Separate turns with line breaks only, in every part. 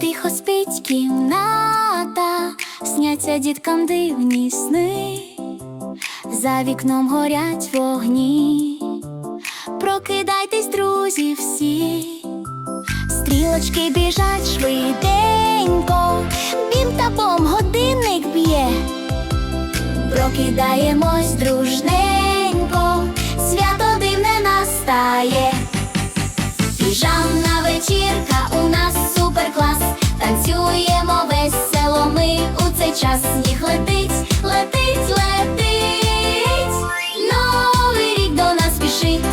Тихо, спить кімната, сняться діткам дивні сни, за вікном горять вогні, прокидайтесь, друзі, всі, стрілочки біжать швиденько, прокидаємось дружненько, свято дивне настає. Піжамна вечірка у нас супер клас. Танцюємо весело ми у цей час. Сніг летить, летить, летить. Новий рік до нас спішить.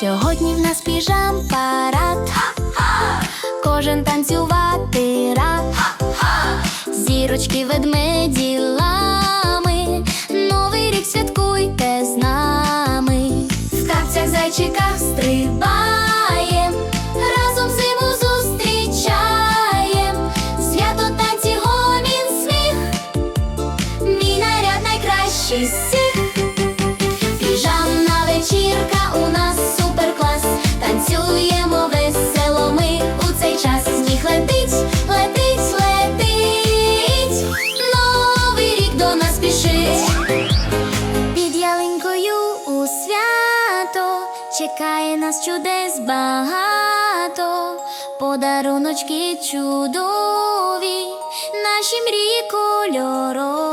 Сьогодні в нас піжам парад. Кожен танцювати рад. Зірочки ведмеді зайчиках стрибаєм, разом зиму зустрічаєм. Свято танці гомін сміх. Мій наряд найкращий всіх. Піжамна вечірка у нас супер клас. Танцюємо весело ми у цей час. Сніг летить, летить, летить. Новий рік до нас спішить. Чекає нас чудес багато, подаруночки чудові, наші мрії кольорові.